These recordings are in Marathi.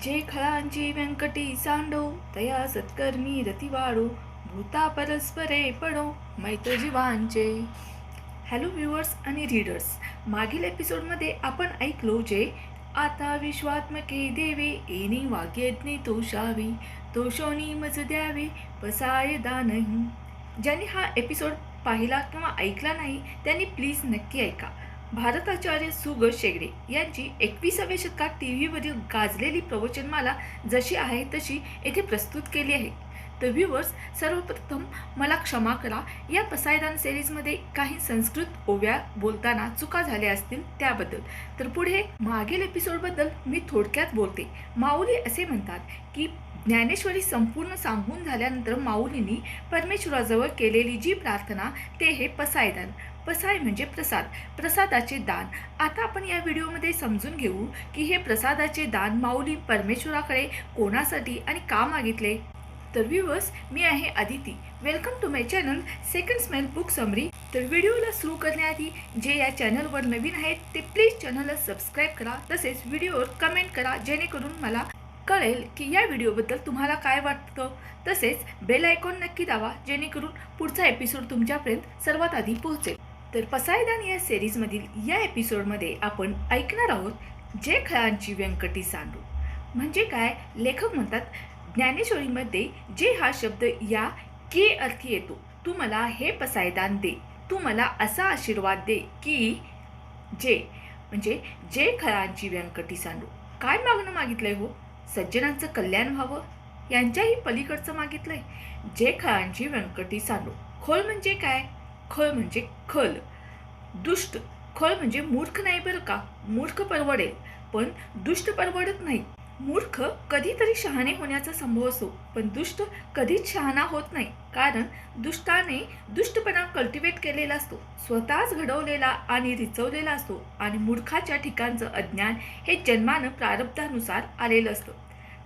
जे खळांची व्यंकटी सांडो तया सत्कर्मी रती भूता परस्परे पडो मैत्रजीवांचे हॅलो व्ह्युअर्स आणि रीडर्स मागील एपिसोडमध्ये आपण ऐकलो जे आता विश्वात्मके देवे येणे वाग्यज्ञे तोषावी तोषोनी मज द्यावे पसाय दानही. ज्यांनी हा एपिसोड पाहिला किंवा ऐकला नाही त्यांनी प्लीज नक्की ऐका. भारताचार्य सुग शेगडे यांची एकविसाव्या शतकात टी व्हीवरील गाजलेली प्रवचनमाला जशी आहे तशी येथे प्रस्तुत केली आहे. तर व्ह्युअर्स सर्वप्रथम मला क्षमा करा या पसायदान सिरीजमध्ये काही संस्कृत ओव्या बोलताना चुका झाल्या असतील त्याबद्दल. तर पुढे मागील एपिसोडबद्दल मी थोडक्यात बोलते. माऊली असे म्हणतात की ज्ञानेश्वरी संपूर्ण सांगून झाल्यानंतर माऊलींनी परमेश्वराजवळ केलेली जी प्रार्थना ते हे पसायदान. पसाय म्हणजे प्रसाद प्रसादाचे दान. आता आपण या व्हिडिओमध्ये समजून घेऊ की हे प्रसादाचे दान माऊली परमेश्वराकडे कोणासाठी आणि का मागितले? तर व्ह्युअर्स मी आहे Aditi. Welcome to my channel second smell book summary तर व्हिडिओला सुरू करण्याआधी जे या चॅनलवर नवीन आहेत ते प्लीज चॅनलला सबस्क्राईब करा तसेच व्हिडिओवर कमेंट करा जेणेकरून मला कळेल की या व्हिडिओबद्दल तुम्हाला काय वाटतं. तसेच बेल आयकॉन नक्की दावा जेणेकरून पुढचा एपिसोड तुमच्यापर्यंत सर्वात आधी पोहोचेल. तर पसायदान या सिरीजमधील या एपिसोडमध्ये आपण ऐकणार आहोत जे खळांची व्यंकटी सांडू. म्हणजे काय? लेखक म्हणतात ज्ञानेश्वरीमध्ये जे हा शब्द या के अर्थी येतो तू मला हे पसायदान दे. तू मला असा आशीर्वाद दे की जे म्हणजे जे खळांची व्यंकटी सांडू. काय मागणं मागितलंय हो? सज्जनांचं कल्याण व्हावं? यांच्याही पलीकडचं मागितलंय. जे खळांची व्यंकटी सांडू. खोल म्हणजे काय? खळ म्हणजे खल. दुष्ट खळ म्हणजे मूर्ख नाही बरं का? मूर्ख परवडेल पण दुष्ट परवडत नाही. मूर्ख कधीतरी शहाणे होण्याचा संभव असो पण दुष्ट कधीच शहाणा होत नाही. कारण दुष्टाने दुष्टपणा कल्टिवेट केलेला असतो स्वतःच घडवलेला आणि रिचवलेला असतो आणि मूर्खाच्या ठिकाणचं अज्ञान हे जन्मानं प्रारब्धानुसार आलेलं असतं.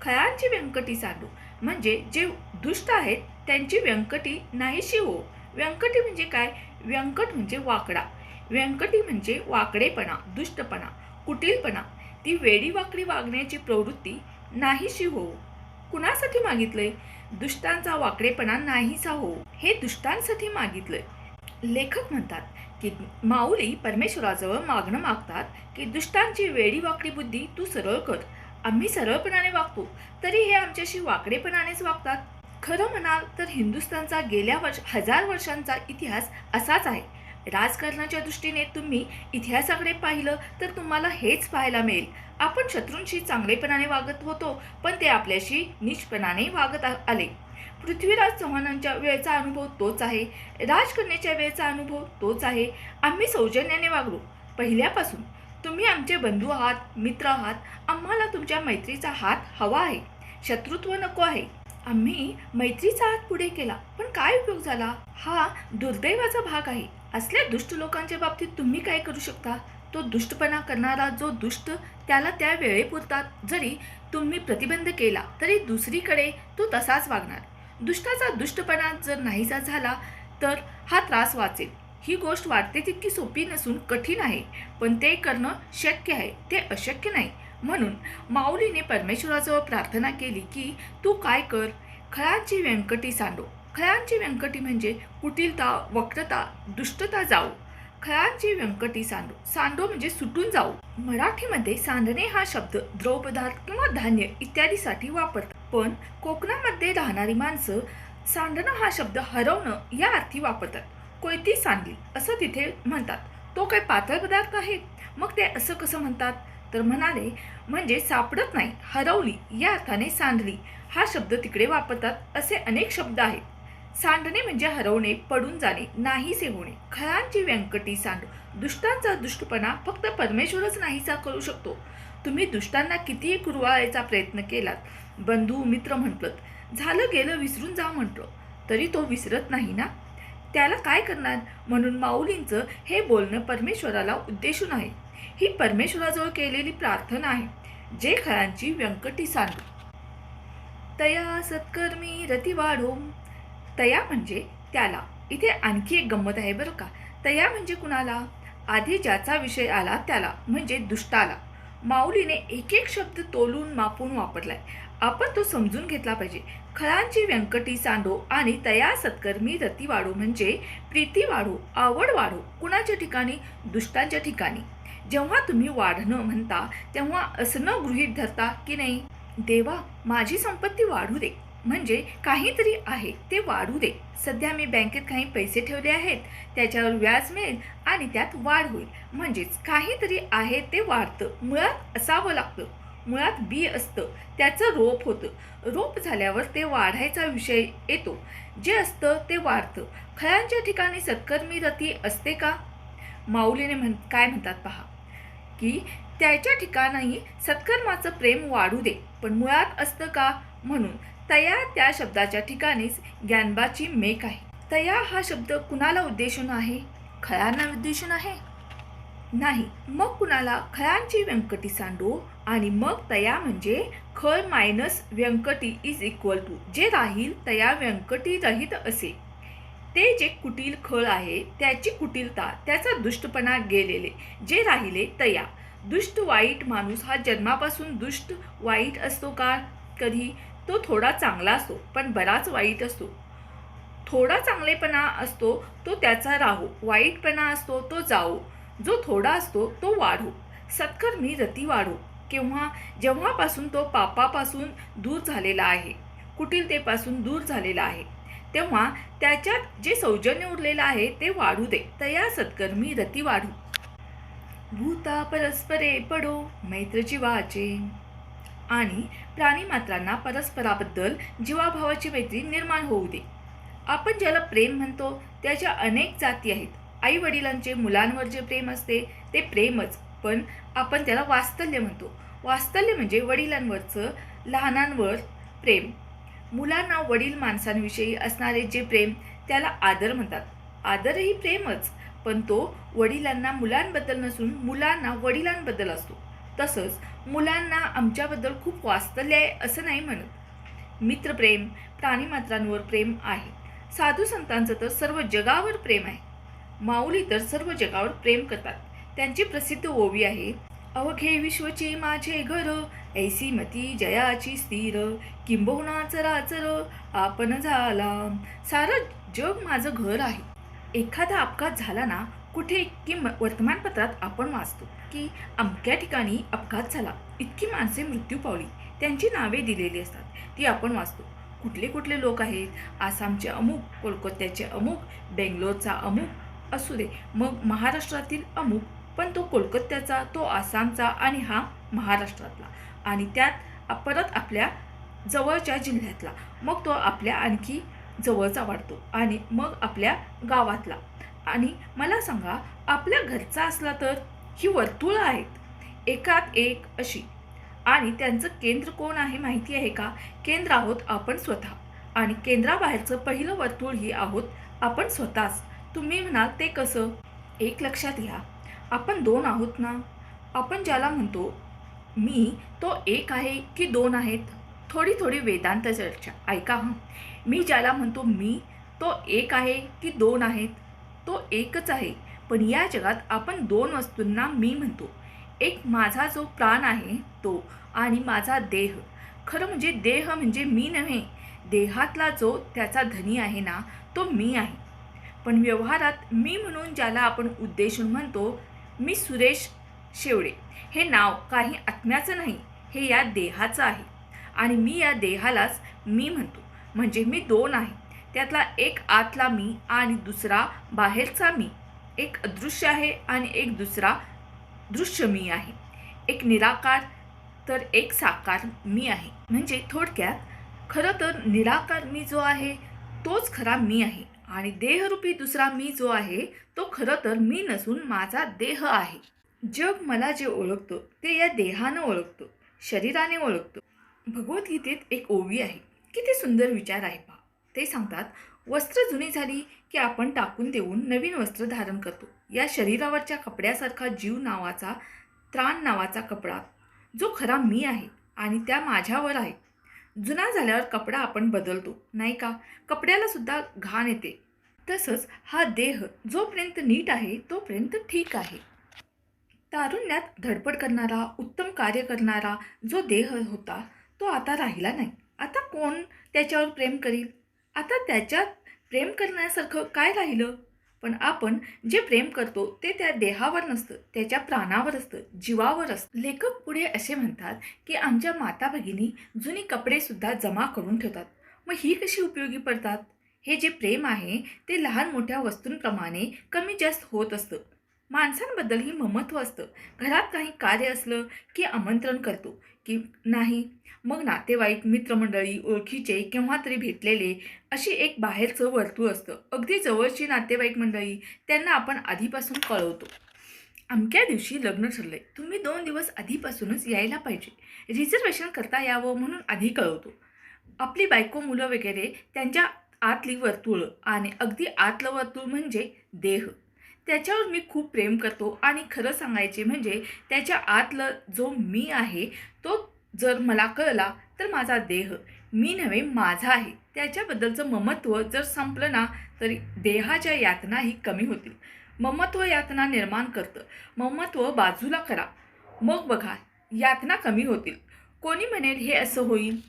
खळांची व्यंकटी सांडू म्हणजे जे दुष्ट आहेत त्यांची व्यंकटी नाहीशी हो. व्यंकटी म्हणजे काय? व्यंकट म्हणजे वाकडा. व्यंकटी म्हणजे वाकडेपणा दुष्टपणा कुटीलपणा. ती वेडी वाकडी वागण्याची प्रवृत्ती नाहीशी हो कुणासाठी मागितलंय? दुष्टांचा वाकडेपणा नाहीसा हो हे दुष्टांसाठी मागितलंय. लेखक म्हणतात की माऊली परमेश्वराजवळ मागणं मागतात की दुष्टांची वेडी वाकडी बुद्धी तू सरळ कर. आम्ही सरळपणाने वागतो. तरी हे आमच्याशी वाकडेपणानेच वागतात. खरं म्हणाल तर हिंदुस्थानचा गेल्या वर्ष हजार वर्षांचा इतिहास असाच आहे. राजकारणाच्या दृष्टीने तुम्ही इतिहासाकडे पाहिलं तर तुम्हाला हेच पाहायला मिळेल. आपण शत्रूंशी चांगलेपणाने वागत होतो पण ते आपल्याशी निष्पणाने वागत आ- आले. पृथ्वीराज चव्हाणांच्या वेळचा अनुभव तोच आहे. राजकन्याच्या वेळचा अनुभव तोच आहे. आम्ही सौजन्याने वागलो. पहिल्यापासून तुम्ही आमचे बंधू आहात मित्र आहात. आम्हाला तुमच्या मैत्रीचा हात हवा आहे. शत्रुत्व नको आहे. आम्ही मैत्रीचा हात पुढे केला पण काय उपयोग झाला? हा दुर्दैवाचा भाग आहे. असल्या दुष्ट लोकांच्या बाबतीत तुम्ही काय करू शकता? तो दुष्टपणा करणारा जो दुष्ट त्याला त्या वेळेपुरतात जरी तुम्ही प्रतिबंध केला तरी दुसरीकडे तो तसाच वागणार. दुष्टाचा दुष्टपणा जर नाहीसा झाला तर हा त्रास वाचेल. ही गोष्ट वाटते तितकी सोपी नसून कठीण आहे पण ते करणं शक्य आहे ते अशक्य नाही. म्हणून माऊलीने परमेश्वराजवळ प्रार्थना केली की तू काय कर? खळांची व्यंकटी सांडो. खळांची व्यंकटी म्हणजे कुटिलता वक्रता दुष्टता जाऊ. खळांची व्यंकटी सांडो. सांडो म्हणजे सुटून जाऊ. मराठीमध्ये सांडणे हा शब्द द्रवपदार्थ किंवा धान्य इत्यादीसाठी वापरतात. पण कोकणामध्ये राहणारी माणसं सांडणं हा शब्द हरवणं या अर्थी वापरतात. कोयती सांडली असं तिथे म्हणतात. तो काय पातळ पदार्थ आहे? मग ते असं कसं म्हणतात? तर म्हणाले म्हणजे सापडत नाही हरवली या अर्थाने सांडली. हा शब्द तिकडे वापरतात असे अनेक शब्द आहेत. सांडणे म्हणजे हरवणे पडून जाणे नाहीसे होणे. खळांची व्यंकटी सांड. दुष्टांचा दुष्टपणा फक्त परमेश्वरच नाहीसा करू शकतो. तुम्ही दुष्टांना कितीही कुरवाळायचा प्रयत्न केलात. बंधू मित्र म्हटलं झालं गेलं विसरून जा म्हटलं. तरी तो विसरत नाही ना? त्याला काय करणार? म्हणून माऊलींचं हे बोलणं परमेश्वराला उद्देशून आहे. ही परमेश्वराजवळ केलेली प्रार्थना आहे जे खळांची व्यंकटी सांगू तया सत्कर्मी रती वाढो तया म्हणजे त्याला. इथे आणखी एक गंमत आहे बरं का. तया म्हणजे कुणाला? आधी ज्याचा विषय आला त्याला म्हणजे दुष्टाला. माऊलीने एक एक शब्द तोलून मापून वापरलाय. आपण तो समजून घेतला पाहिजे. खळांची व्यंकटी सांडो आणि तया सत्कर्मी रती वाढो म्हणजे प्रीती वाढो आवड वाढो कुणाच्या ठिकाणी? दुष्टांच्या ठिकाणी. जेव्हा तुम्ही वाढणं म्हणता तेव्हा असं न गृहीत धरता की नाही देवा माझी संपत्ती वाढू दे. म्हणजे काहीतरी आहे ते वाढू दे. सध्या मी बँकेत काही पैसे ठेवले आहेत त्याच्यावर व्याज मिळेल आणि त्यात वाढ होईल. म्हणजेच काहीतरी आहे ते वाढतं. मुळात असावं लागतं. मुळात बी असतं. त्याचं रोप होतं. रोप झाल्यावर ते वाढायचा विषय येतो. जे असतं ते वाढतं. खळांच्या ठिकाणी सत्कर्मी रती असते का? माऊलीने म्हण काय म्हणतात पहा? की त्याच्या ठिकाणी सत्कर्माचं प्रेम वाढू दे. पण मुळात असतं का? म्हणून तया त्या शब्दाच्या ठिकाणीच ज्ञानबाची मेक आहे. तया हा शब्द कुणाला उद्देशून आहे? खळांना उद्देशून आहे? नाही. मग कुणाला? खळांची व्यंकटी सांडो. आणि मग तया म्हणजे खळ मायनस व्यंकटी इज इक्वल टू. जे राहील तया व्यंकटी रहित असे. ते जे कुटील खळ आहे त्याची कुटीलता त्याचा दुष्टपणा गेलेले जे राहिले तया. दुष्ट वाईट माणूस हा जन्मापासून दुष्ट वाईट असतो का? कधी? तो थोडा चांगला असतो पण बराच वाईट असतो. थोडा चांगलेपणा असतो तो त्याचा राहो. वाईटपणा असतो तो जाओ जो थोडा असतो तो वाढो. सत्कर्मी रती वाढो. केव्हा? जेव्हापासून तो पापापासून दूर झालेला आहे. कुटिलतेपासून दूर झालेला आहे. तेव्हा त्याच्यात जे सौजन्य उरलेलं आहे ते वाढू दे. तया सत्कर्मी रती वाढू. भूता परस्परे पडो मैत्र जीवाचे आणि प्राणीमात्रांना परस्पराबद्दल जीवाभावाची मैत्री निर्माण होऊ दे. आपण ज्याला प्रेम म्हणतो त्याच्या अनेक जाती आहेत. आई वडिलांचे मुलांवर जे प्रेम असते ते प्रेमच. पण आपण त्याला वास्तल्य म्हणतो. वास्तल्य म्हणजे वडिलांवरचं लहानांवर प्रेम. मुलांना वडील माणसांविषयी असणारे जे प्रेम त्याला आदर म्हणतात. आदरही प्रेमच पण तो वडिलांना मुलांबद्दल नसून मुलांना वडिलांबद्दल असतो. तसंच मुलांना आमच्याबद्दल खूप वास्तल्य आहे असं नाही म्हणत. मित्रप्रेम प्राणीमात्रांवर प्रेम आहे. साधू संतांचं तर सर्व जगावर प्रेम आहे. माऊली तर सर्व जगावर प्रेम करतात. त्यांची प्रसिद्ध ओवी आहे अवघे विश्वची माझे घर ऐसी मती जयाची स्थिर. किंबहुना चराचर आपण झाला. सारं जग माझं घर आहे. एखादा अपघात झाला ना कुठे की म- वर्तमानपत्रात आपण वाचतो की अमक्या ठिकाणी अपघात झाला. इतकी माणसे मृत्यू पावली. त्यांची नावे दिलेली असतात. ती आपण वाचतो. कुठले कुठले लोक आहेत? आसामचे अमुक कोलकात्याचे अमुक बेंगलोरचा अमुक असू दे. मग महाराष्ट्रातील अमुक पण तो कोलकात्याचा तो आसामचा आणि हा महाराष्ट्रातला. आणि त्यात परत आपल्या जवळच्या जिल्ह्यातला. मग तो आपल्या आणखी जवळचा वाढतो आणि मग आपल्या गावातला. आणि मला सांगा आपल्या घरचा असला तर ही वर्तुळं आहेत. एकात एक अशी. आणि त्यांचं केंद्र कोण आहे माहिती आहे का? केंद्र आहोत आपण स्वतः. आणि केंद्राबाहेरचं पहिलं वर्तुळ ही आहोत आपण स्वतःच. तुम्ही म्हणाल ते कसं? एक लक्षात घ्या. आपण दोन आहोत ना? आपण ज्याला म्हणतो मी तो एक आहे की दोन आहेत? थोडी थोडी वेदांत चर्चा. ऐका हां. मी ज्याला म्हणतो मी तो एक आहे की दोन आहेत? तो एकच आहे. पण या जगात आपण दोन वस्तूंना मी म्हणतो. एक माझा जो प्राण आहे तो आणि माझा देह. खरं म्हणजे देह म्हणजे मी नव्हे. देहातला जो त्याचा धनी आहे ना तो मी आहे. पण व्यवहारात मी म्हणून ज्याला आपण उद्देशून म्हणतो मी सुरेश शेवडे. हे नाव काही आत्म्याचं नाही हे या देहाचं आहे. आणि मी या देहालाच मी म्हणतो. म्हणजे मी दोन आहे. त्यातला एक आतला मी आणि दुसरा बाहेरचा मी. एक अदृश्य आहे आणि एक दुसरा दृश्य मी आहे. एक निराकार तर एक साकार मी आहे. म्हणजे थोडक्यात खरं तर निराकार मी जो आहे तोच खरा मी आहे. आणि देहरूपी दुसरा मी जो आहे तो खरं तर मी नसून माझा देह आहे. जग मला जे ओळखतं ते या देहानं ओळखतं शरीराने ओळखतं. भगवद्गीतेत एक ओवी आहे. किती सुंदर विचार आहे पहा. ते सांगतात वस्त्र जुनी झाली की आपण टाकून देऊन नवीन वस्त्र धारण करतो. या शरीरावरच्या कपड्यासारखा जीव नावाचा त्राण नावाचा कपडा जो खरा मी आहे आणि त्या माझ्यावर आहे. जुना झाल्यावर कपडा आपण बदलतो नाही का? कपड्याला सुद्धा घाण येते. तसंच हा देह जोपर्यंत नीट आहे तोपर्यंत ठीक आहे. तारुण्यात धडपड करणारा उत्तम कार्य करणारा जो देह होता तो आता राहिला नाही. आता कोण त्याच्यावर प्रेम करील? आता त्याच्यात प्रेम करण्यासारखं काय राहिलं? पण आपण जे प्रेम करतो ते त्या देहावर नसतं त्याच्या प्राणावर असतं जीवावर असतं. लेखक पुढे असे म्हणतात की आमच्या माता भगिनी जुनी कपडेसुद्धा जमा करून ठेवतात. मग ही कशी उपयोगी पडतात? हे जे प्रेम आहे ते लहान मोठ्या वस्तूंप्रमाणे कमी जास्त होत असतं. माणसांबद्दलही ममत्व असतं. घरात काही कार्य असलं की आमंत्रण करतो. की नाही. मग नातेवाईक मित्रमंडळी ओळखीचे केव्हा तरी भेटलेले अशी एक बाहेरचं वर्तुळ असतं. अगदी जवळची नातेवाईक मंडळी त्यांना आपण आधीपासून कळवतो. अमक्या दिवशी लग्न ठरलंय. तुम्ही दोन दिवस आधीपासूनच यायला पाहिजे. रिझर्वेशन करता यावं म्हणून आधी कळवतो. आपली बायको मुलं वगैरे त्यांच्या आतली वर्तुळ आणि अगदी आतलं वर्तुळ म्हणजे देह. त्याच्यावर मी खूप प्रेम करतो. आणि खरं सांगायचे म्हणजे त्याच्या आतलं जो मी आहे तो जर मला कळला तर माझा देह. मी नव्हे माझा आहे. त्याच्याबद्दलचं ममत्व जर संपलं ना तरी देहाच्या यातनाही कमी होतील. ममत्व यातना निर्माण करतं. ममत्व बाजूला करा. मग बघा यातना कमी होतील. कोणी म्हणेल हे असं होईल?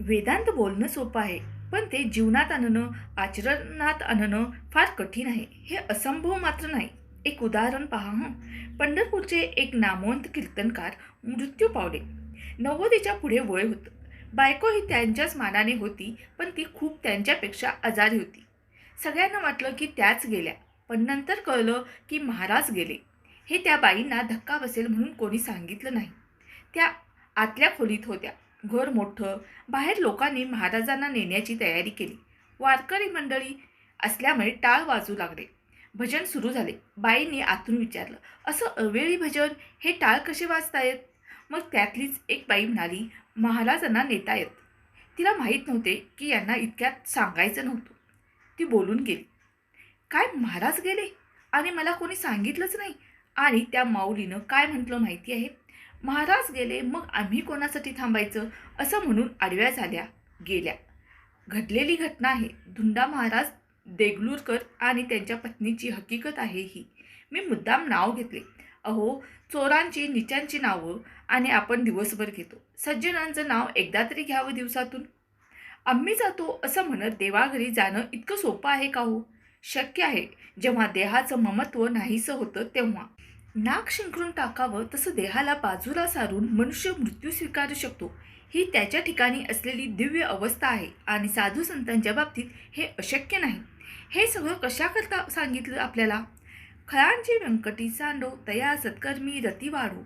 वेदांत बोलणं सोपं आहे. पण ते जीवनात आणणं आचरणात आणणं फार कठीण आहे. हे असंभव मात्र नाही. एक उदाहरण पहा हं. पंढरपूरचे एक नामवंत कीर्तनकार मृत्यू पावले. नव्वदीच्या पुढे वय होतं. बायको ही त्यांच्याच मानाने होती पण ती खूप त्यांच्यापेक्षा आजारी होती. सगळ्यांना वाटलं की त्याच गेल्या पण नंतर कळलं की महाराज गेले. हे त्या बाईंना धक्का बसेल म्हणून कोणी सांगितलं नाही. त्या आतल्या खोलीत होत्या. घर मोठं बाहेर लोकांनी महाराजांना नेण्याची तयारी केली. वारकरी मंडळी असल्यामुळे टाळ वाजू लागले. भजन सुरू झाले. बाईंनी आतून विचारलं असं अवेळी भजन हे टाळ कसे वाजतायत? मग त्यातलीच एक बाई म्हणाली महाराजांना नेता येत तिला माहीत नव्हते की यांना इतक्यात सांगायचं नव्हतं. ती बोलून गेली काय महाराज गेले? आणि मला कोणी सांगितलंच नाही. आणि त्या माऊलीनं काय म्हटलं माहिती आहे? महाराज गेले मग आम्ही कोणासाठी थांबायचं? असं म्हणून आडव्या झाल्या गेल्या. घडलेली घटना आहे. धुंडा महाराज देगलूरकर आणि त्यांच्या पत्नीची हकीकत आहे ही. मी मुद्दाम नाव घेतले. अहो चोरांची निचांची नावं आणि आपण दिवसभर घेतो. सज्जनांचं नाव एकदा तरी घ्यावं दिवसातून. आम्ही जातो असं म्हणत देवाघरी जाणं इतकं सोपं आहे का हो? शक्य आहे. जेव्हा देहाचं ममत्व नाहीसं होतं तेव्हा. नाक शिंकरून टाकावं तसं देहाला बाजूला सारून मनुष्य मृत्यू स्वीकारू शकतो. ही त्याच्या ठिकाणी असलेली दिव्य अवस्था आहे आणि साधू संतांच्या बाबतीत हे अशक्य नाही. हे सगळं कशाकरता सांगितलं आपल्याला? खळांची व्यंकटी सांडो तया सत्कर्मी रती वाढो.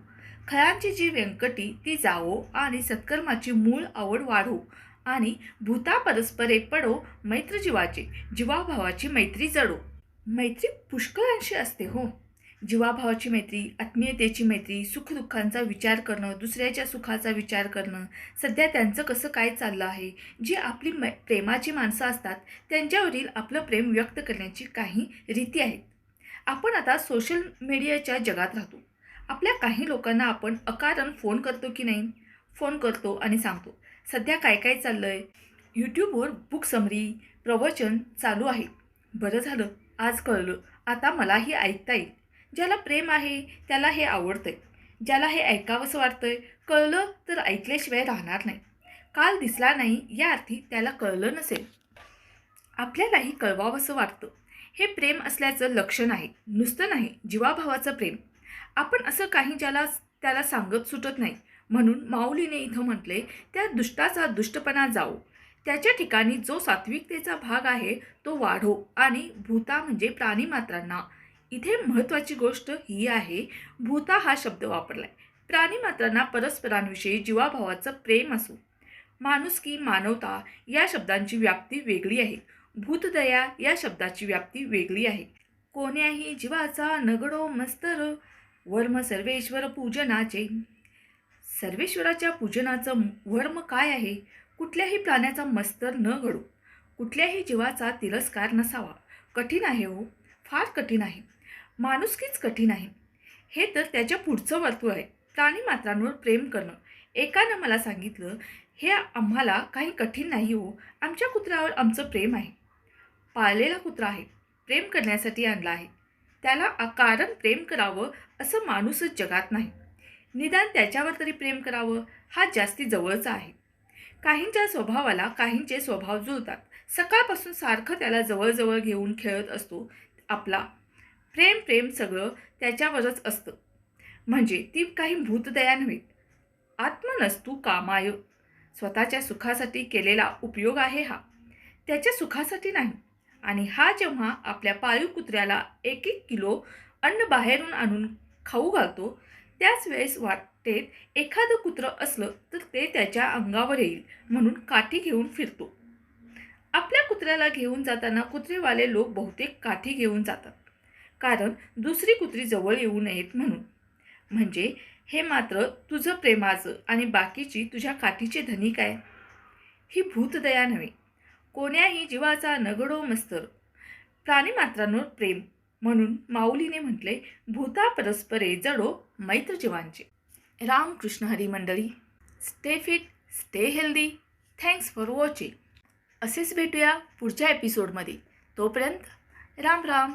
खळांची जी व्यंकटी ती जावो आणि सत्कर्माची मूळ आवड वाढो आणि भूता परस्परे पडो मैत्रजीवाचे जीवाभावाची मैत्री जडो. मैत्री पुष्कळांशी असते हो. जीवाभावाची मैत्री आत्मीयतेची मैत्री सुखदुःखांचा विचार करणं दुसऱ्याच्या सुखाचा विचार करणं. सध्या त्यांचं कसं काय चाललं आहे? जी आपली मै प्रेमाची माणसं असतात त्यांच्यावरील आपलं प्रेम व्यक्त करण्याची काही रीती आहेत. आपण आता सोशल मीडियाच्या जगात राहतो. आपल्या काही लोकांना आपण अकारण फोन करतो की नाही? फोन करतो आणि सांगतो सध्या काय काय चाललं आहे यूट्यूबवर बुक समरी प्रवचन चालू आहे. बरं झालं आज कळलं. आता मलाही ऐकता येईल. ज्याला प्रेम आहे त्याला हे आवडतंय. ज्याला हे ऐकावंसं वाटतंय कळलं तर ऐकल्याशिवाय राहणार नाही. काल दिसला नाही या अर्थी त्याला कळलं नसेल. आपल्यालाही कळवावंसं वाटतं. हे प्रेम असल्याचं लक्षण आहे. नुसतं नाही जीवाभावाचं प्रेम. आपण असं काही ज्याला त्याला सांगत सुटत नाही. म्हणून माऊलीने इथं म्हटले त्या दुष्टाचा दुष्टपणा जाओ. त्याच्या ठिकाणी जो सात्विकतेचा भाग आहे तो वाढो आणि भूता म्हणजे प्राणीमात्रांना इथे महत्त्वाची गोष्ट ही आहे भूता हा शब्द वापरला आहे प्राणीमात्रांना परस्परांविषयी जीवाभावाचं प्रेम असो. माणुसकी मानवता या शब्दांची व्याप्ती वेगळी आहे. भूतदया या शब्दाची व्याप्ती वेगळी आहे. कोण्याही जीवाचा नगडो मस्तर वर्म सर्वेश्वर पूजनाचे. सर्वेश्वराच्या पूजनाचं वर्म काय आहे? कुठल्याही प्राण्याचा मस्तर न घडो. कुठल्याही जीवाचा तिरस्कार नसावा. कठीण आहे हो फार कठीण आहे. माणुसकीच कठीण आहे. हे तर त्याच्या पुढचं वर्तुळ आहे. प्राणीमात्रांवर प्रेम करणं. एकानं मला सांगितलं हे आम्हाला काही कठीण नाही हो. आमच्या कुत्र्यावर आमचं प्रेम आहे. पाळलेला कुत्रा आहे. प्रेम करण्यासाठी आणला आहे. त्याला कारण प्रेम करावं असं माणूसच जगात नाही. निदान त्याच्यावर तरी प्रेम करावं हा जास्ती जवळचा आहे. काहींच्या स्वभावाला काहींचे स्वभाव जुळतात. सकाळपासून सारखं त्याला जवळजवळ घेऊन खेळत असतो आपला प्रेम प्रेम सगळं त्याच्यावरच असतं. म्हणजे ती काही भूतदया नव्हे. आत्मनस्तू कामाय. स्वतःच्या सुखासाठी केलेला उपयोग आहे हा. त्याच्या सुखासाठी नाही. आणि हा जेव्हा आपल्या पाळीव कुत्र्याला एक एक किलो अन्न बाहेरून आणून खाऊ घालतो त्याच वेळेस वाटेत एखादं कुत्रं असलं तर ते त्याच्या अंगावर येईल म्हणून काठी घेऊन फिरतो. आपल्या कुत्र्याला घेऊन जाताना कुत्रेवाले लोक बहुतेक काठी घेऊन जातात. कारण दुसरी कुत्री जवळ येऊ नयेत म्हणून. म्हणजे हे मात्र तुझं प्रेमाचं आणि बाकीची तुझ्या काठीचे धनी काय? ही भूतदया नव्हे. कोण्याही जीवाचा नगडो मस्तर प्राणीमात्रांवर प्रेम म्हणून माऊलीने म्हटले भूता परस्परे जडो मैत्र जीवांचे रामकृष्ण हरी मंडळी stay fit stay healthy thanks for watching असेच भेटूया पुढच्या एपिसोडमध्ये तोपर्यंत राम राम.